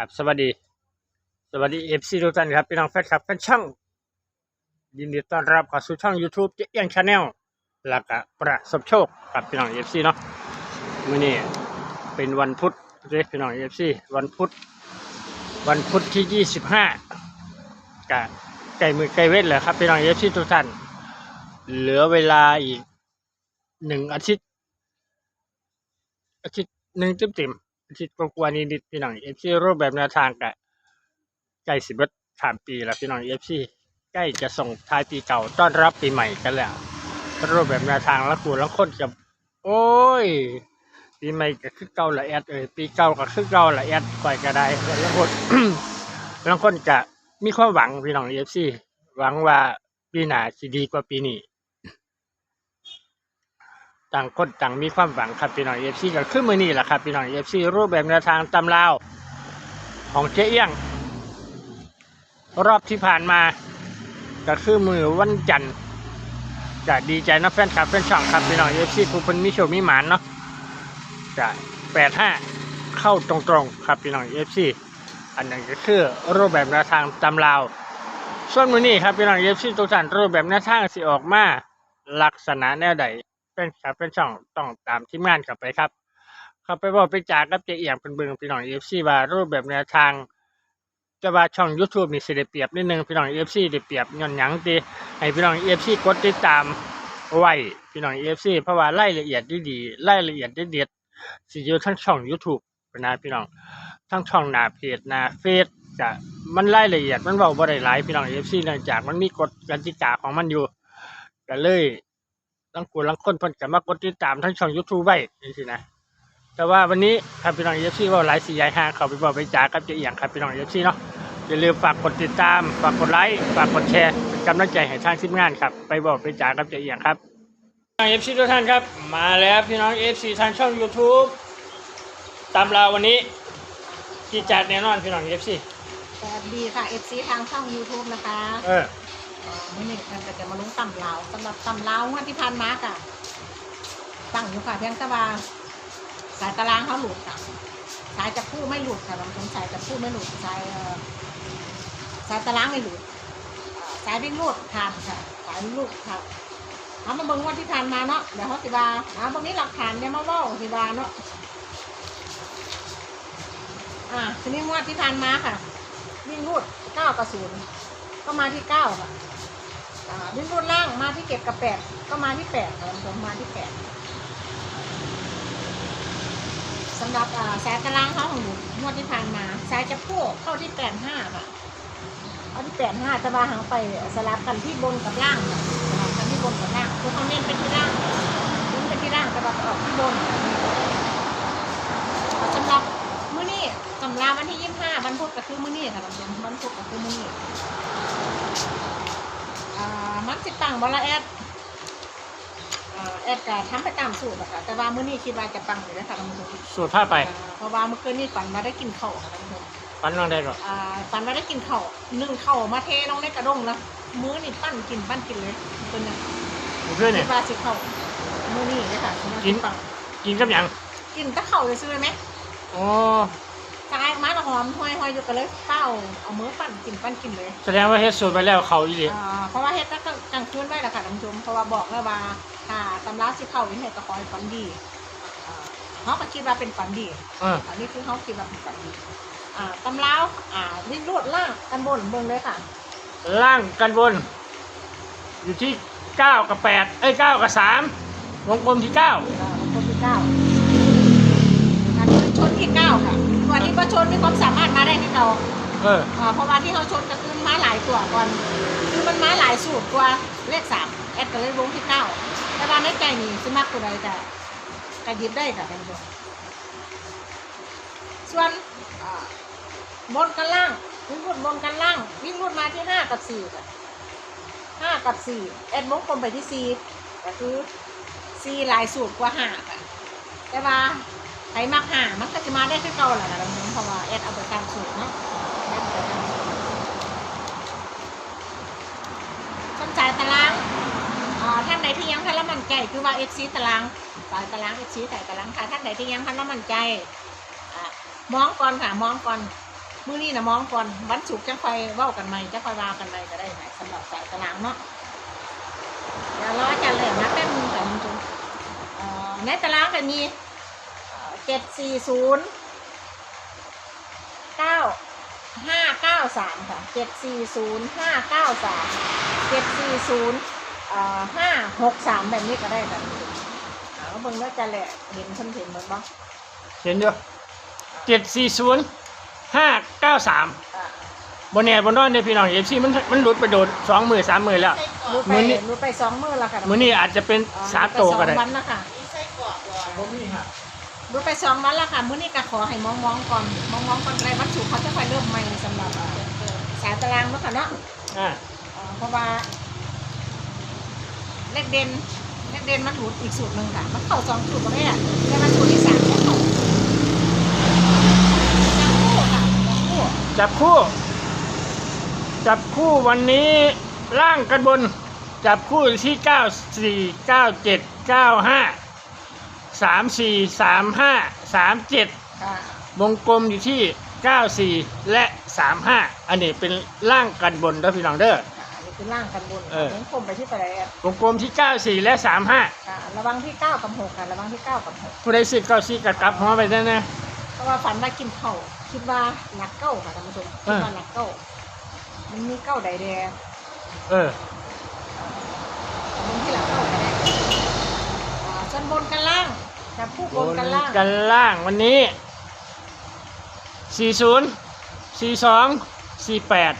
ครับสวัสดี สวัสดีเอฟซีทุกท่านครับพี่น้องแฟนคลับแฟนช่องยินดีต้อนรับเข้าสู่ช่อง YouTube เจ๊เอียงชาแนลแล้วก็ประสบโชคครับพี่น้องเอฟซีเนาะมื้อนี้เป็นวันพุธเด้พี่น้องเอฟซีวันพุธวันพุธที่25กะใกล้มือใกล้เวทแล้วครับพี่น้องเอฟซีทุกท่านเหลือเวลาอีกหนึ่งอาทิตย์อาทิตย์หนึ่งเต็มเต็ม อาทิตย์กว่าๆนิดๆพี่น้องเอฟซีรูปแบบแนวทางกะใกล้สิบเบิดถามปีแล้วพี่น้องเอฟซีใกล้จะส่งท้ายปีเก่าต้อนรับปีใหม่กันแล้วรูปแบบแนวทางละกูละคนกับโอ้ยปีใหม่ก็คือเก่าละแอดเอ้ยปีเก่าก็คือเก่าละแอดปล่อยก็ได้แต่ละคนบางคนจะมีความหวังพี่น้องเอฟซีหวังว่าปีหน้าสิดีกว่าปีนี้ ต่างคนต่างมีความหวังครับพี่น้องเอฟซีก็คือมือนี้แหละครับพี่น้องเอฟซีรูปแบบแนวทางตำราวของเจ๊เอี้ยง รอบที่ผ่านมาก็คือมือวันจันทร์จะดีใจนะแฟนคลับแฟนช่องครับพี่น้องเอฟซีผู้คนมีโชมีหมานเนาะจะแปดห้าเข้าตรงๆครับพี่น้องเอฟซีอันนั้นก็คือรูปแบบแนวทางตำราวส่วนมือนี้ครับพี่น้องเอฟซีทุกท่านรูปแบบแนวทางสิออกมาลักษณะแนวใด เป็นครับเป็นช่องต้องตามทีมงานกลับไปครับเข้าไปบอกไปจากกับเจเอียงเป็นเบิงพี่น้องเอฟซีว่ารูปแบบแนวทางจะว่าช่อง YouTube มีสิได้เปรียบนิดนึงพี่น้องเอฟซีได้เปรียบย้อนหยังตีให้พี่น้องเอฟซีกดติดตามไว้พี่น้องเอฟซีเพราะว่ารายละเอียดดีๆรายละเอียดเด็ดๆสิอยู่ทั้งช่อง YouTube นะพี่น้องทั้งช่องหน้าเพจหน้าเฟซจะมันรายละเอียดมันเว้าบ่ได้หลายพี่น้องเอฟซีเนื่องจากมันมีกฎกติกาของมันอยู่ก็เลย ลังกูลังคนเพิ่นก็มากดติดตามทั้งช่อง YouTube ไว้จังซี่นะแต่ว่าวันนี้ครับพี่น้องเอฟซีว่าหลายสีใหญ่ห้างเขาไปบอกไปจากกับเจียงครับพี่น้องเอฟซีเนาะอย่าลืมฝากกดติดตามฝากกดไลค์ฝากกดแชร์เป็นกำลังใจให้ทางทีมงานครับ ไปบอกไปจากกับเจียงครับเอฟซีทุกท่านครับ มาแล้วพี่น้องเอฟซีทางช่อง YouTube ตามเราวันนี้ที่จัดแน่นอนพี่น้องเอฟซีสวัสดีค่ะ FC ทางช่อง YouTube นะคะ เออ มื่อหนึ่งมันก็จะมาลงตำลาวสำหรับตำลาวงวดที่ผ่านมาค่ะตั้งอยู่ค่ะเพียงแต่ว่าสายตารางเขาหลุดค่ะสายจับคู่ไม่หลุดค่ะลองสงสัยจับคู่ไม่หลุดสายสายตารางไม่หลุดสายวิ่งรูดผ่านค่ะสายวิ่งรูดค่ะเอามาเบิ่งงวดที่ผ่านมาเนาะเดี๋ยวเขาสิบาเอาตรงนี้หลักฐานเดี๋ยวมาว่าสิบาเนาะอ่าทีนี้งวดที่ผ่านมาค่ะวิ่งรูดเก้ากับศูนย์ ก็มาที่เก้าค่ะอ่าวิ่งรูดล่างมาที่เก็บกับแปดก็มาที่แปดค่ะผมมาที่แปดสำหรับสายตารางเขาของหนูงวดที่ผ่านมาสายจะพูเข้าที่แปดห้าค่ะเข้าที่แปดห้าจะมาหางไปสลับกันที่บนกับล่างสลับกันที่บนกับล่างคือเขาเน้นเป็นที่ล่างเน้นเป็นที่ล่างแต่ว่าออกที่บน นี้สำหรับวันที่ยี่สิบห้าวันพุธก็คือมื้อนี้ค่ะท่านผู้ชมวันพุธก็คือมื้อนี้อ่ามันสิปังบอละแอดอ่าแอดก็ทำไปตามสูตรอะค่ะแต่ว่ามื้อนี้คิดว่าจะปังอยู่แล้วค่ะท่านผู้ชมสูตรผ้าไปอ่าเพราะว่าเมื่อคืนนี้ฝันว่าได้กินข้าวค่ะท่านผู้ชมฟันน้องได้หรออ่าฝันว่าได้กินข้าวนึ่งข้าวมาเทลงในกระด้งแล้วมื้อนี่ปั้นกินปั้นกินเลยตัวนึงเพื่อนคิเนี่ยดว่าสิข้าวมื้อนี้เลยค่ะคิดว่าสิปังกินกับหยังกินแตะข้าวเลยซื้อไหม อ๋อกายมาละหอมห้อยห้อยอยู่กันเลยเป้าเอามือปั้นกินปั้นกินเลยแสดงว่าเฮ็ดสูตรไปแล้วเขาอีหลีอ่าเพราะว่าเฮ็ดตั้งกลางคืนไว้แล้วค่ะท่านผู้ชมเพราะว่าบอกแล้วว่าถ้าตำราสิเข้าวินเฮ็ดก็ขอให้ฝันดีอ่าเขาก็คิดว่าเป็นฝันดี เอออันนี้คือเขาคิดว่าเป็นฝันดีอ่าตำราวอ่าวิ่งรูดล่างกันบนเบิ่งเลยค่ะ ล่างกันบน อยู่ที่เก้ากับแปดเอ้ยเก้ากับสามวงกลมที่เก้า อ่าคนที่เก้าอันนี้ชนที่เก้าค่ะวันนี้ก็ ชนมีความสามารถมาได้ที่เราเอออ่าเพราะว่าที่เขาชนก็คือม้าหลายตัวก่อนคือมันม้าหลายสูตรกว่าเลขสามแอดก็เลยวงที่เก้าแต่ว่าในใจนี่สิมากตัวใดจะจะหยิบได้ค่ะท่านผู้ชมส่วนอ่าบนกันล่างวิ่งรุดบนกันล่าง วิ่งรุดมาที่ห้ากับสี่ค่ะห้ากับสี่แอดวงกลมไปที่สี่ก็คือสี่หลายสูตรกว่าห้าค่ะแต่ว่า ใครมักหามันก็จะมาได้ที่เก่าแหละค่ะท่านผู้ชมเพราะว่าแอดเอาไปตามสูตรเนาะต้นสายตารางอ่าท่านใดที่ยังท่านละมันใจคือว่าเอฟซีตารางสายตารางเอฟซีสายตารางค่ะท่านใดที่ยังท่านละมันใจอ่ามองก่อนค่ะมองก่อนมื้อนี้นะมองก่อนวันศุกร์จะค่อยเว้ากันใหม่จะค่อยว่ากันใหม่ก็ได้ไหมสำหรับสายตารางเนาะเดี๋ยวรออาจารย์เลยนะแป๊บนึงค่ะคุณผู้ชมอ่อในตารางก็มี เจ็ดสี่ศูนย์เก้าห้าเก้าสามค่ะเจ็ดสี่ศูนย์ห้าเก้าสามเจ็ดสี่ศูนย์ห้าหกสามแบบนี้ก็ได้ค่ะคุณผู้ชมเอาเบิ่งแล้วจะแหละเห็นเพิ่นเห็นเบิ่งบ่เห็นอยู่เจ็ดสี่ศูนย์ห้าเก้าสามอ่าบนแน่บนนอนเนี่ยพี่น้องเอฟซีมันมันหลุดไปโดนสองมือสามมือแล้วรู้ไปมื้อนี้รู้ไปสองมือแล้วค่ะมือนี้อาจจะเป็นอ่สามโตวก็ได้รู้ปสองวันแล้วค่ะผมนี่ครับ รู้ไปสองวันแล้วค่ะมื้อนี้ก็ขอให้มองมองๆก่อนมองมองๆก่อนไรวันศุกร์เขาจะค่อยเริ่มใหม่สำหรับอ่าสายตารางเนาะค่ะเนาะอ่าอ่าเพราะว่าเลขเด่นเลขเด่นมันหลุดอีกสูตรหนึ่งค่ะ มันเข้าสองสูตรประเภทแต่มันสูตรที่สามไม่เข้าจับคู่ค่ะจับคู่จับคู่ จับคู่วันนี้ล่างกันบน จับคู่ที่เก้าสี่เก้าเจ็ดเก้าห้า สามสี่สามห้าสามเจ็ดค่ะ วงกลมอยู่ที่94และ35อันนี้เป็นล่างกันบนแล้วพี่น้องเด้อ ค่ะอันนี้คือล่างกันบนเออ เน้นคมไปที่ตัวไหนอะวงกลมที่94และ35ค่ะ ระวังที่เก้ากับหกค่ะ ระวังที่เก้ากับหกผู้ใดสิเก้าสี่กับกลับหัวไปได้นะ เพราะว่าฝันว่ากินเข่าวคิดว่าหลักเก้าค่ะท่านผู้ชมคิดว่าหลักเก้ามันมีเก้าใดแดงเออ มันที่หลักเก้าก็ได้อ่าส่วนบนกันล่าง จับผู้บนกันล่างกันล่างวันนี้ 40 42 48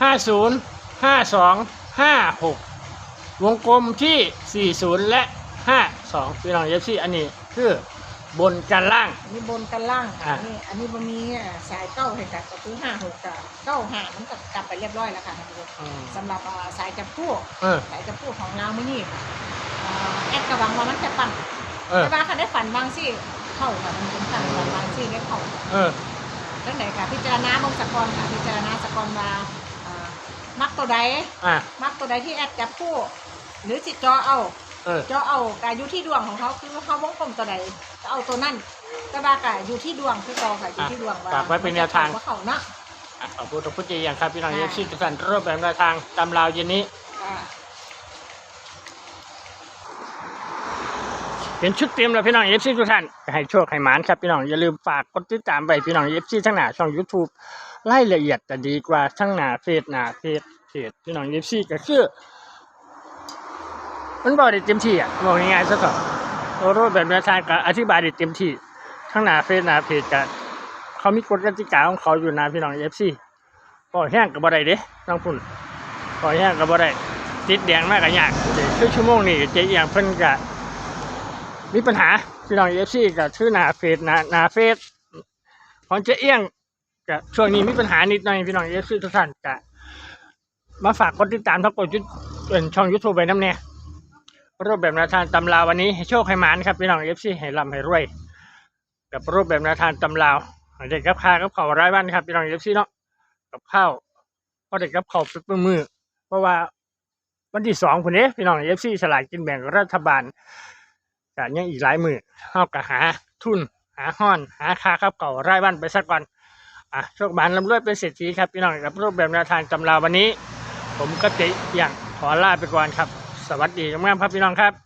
50 52 56 วงกลมที่ 40 และ 52พี่น้องเอฟซีอันนี้คือบนกันล่าง อันนี้บนกันล่างค่ะอะอันนี้อันนี้มันมีอ่าสายเก้าให้กับก็คือห้าหกกับเก้าห้ามันก็กลับไปเรียบร้อยแล้วค่ะท่านผู้ชมอืมสำหรับอ่าสายจับผู้เออ สายจับผู้ของเราไม่นี่ค่ะอ่าแอดกระวังว่ามันจะปั่น เออ แต่ว่าคันได้ฝันบางสิเข้าค่ะมันเป็นฝันบางสิได้เข้าเออเรื่องไหนค่ะพิจารณาเบงสกอนค่ะพิจารณาสกอนว่าอ่ามักตัวใดอะ มักตัวใดที่แอดจับคู่ หรือจิตจอเอาเออจอเอากาอยู่ที่ดวงของเขาคือเขาวงกลมตัวใดก็เอาตัวนั่นแต่ว่ากาอยู่ที่ดวงคือจอค่ะอยู่ที่ดวงว่าฝากไว้เป็นแนวทาง ว่าเขาเนาะ อะขอบคุณทุกผู้ใจอย่างครับพี่น้องค่ะเอฟซีทุกท่านรูปแบบแนวทางตำราวเย็นนี้อ่า เป็นชุดเตรียมแล้วพี่น้องเอฟซีทุกท่านให้โชคให้หมานครับพี่น้องอย่าลืมฝากกดติดตามไปพี่น้องเอฟซีทั้งหน้าช่อง YouTube รายละเอียดจะดีกว่าทั้งหน้าเฟซหน้าเฟซเพจพี่น้องเอฟซีก็คือมันบอกได้เต็มที่อะบอกง่ายๆซะก่อนตัวรูปแบบแนวทางก็อธิบายได้เต็มที่ทั้งหน้าเฟซหน้าเพจก็เขามีกฎกติกาของเขาอยู่นะพี่น้องเอฟซีพอแห้งกับบ่ได้เด้น้องพุ่นพอแห้งกับบ่ได้ติดแดงมากก็ยากเดี๋ยวชั่วโมงนี่เจ๊เอียงเพิ่นก็ มีปัญหาพี่น้องเอฟซีกับชื่อนาเฟซหนานาเฟซของเจ๊เอี้ยงกับช่วงนี้มีปัญหานิดหน่อยพี่น้องเอฟซีทุกท่านกะมาฝากกดติดตามทักกดยุดเป็นช่องยูทูบไปน้ำเนี่ยรูปแบบนวทางตำราวันนี้ให้โชคให้หมานครับพี่น้องเอฟซีให้ร่ำให้รวย กับรูปแบบนวทางตำราวเด็กกับข้ากับข้าวรายวันครับพี่น้องเอฟซีเนาะกับข้าวพราะเด็กกับข้าวเป็นมือ เพราะว่าวันที่สองคนนี้พี่น้องเอฟซีสลากกินแบ่งรัฐบาล ก็ยังอีกหลายมือเฮาก็หาทุนหาห้อน หาค่าครับเก่าไร้บ้านไปสักก่อนอะโชคบานลำรวยเป็นเศรษฐีครับพี่น้องกับรูปแบบแนวทางตำราวันนี้ ผมก็ติอย่างขอลาไปก่อนครับ สวัสดีครับครับพี่น้องครับ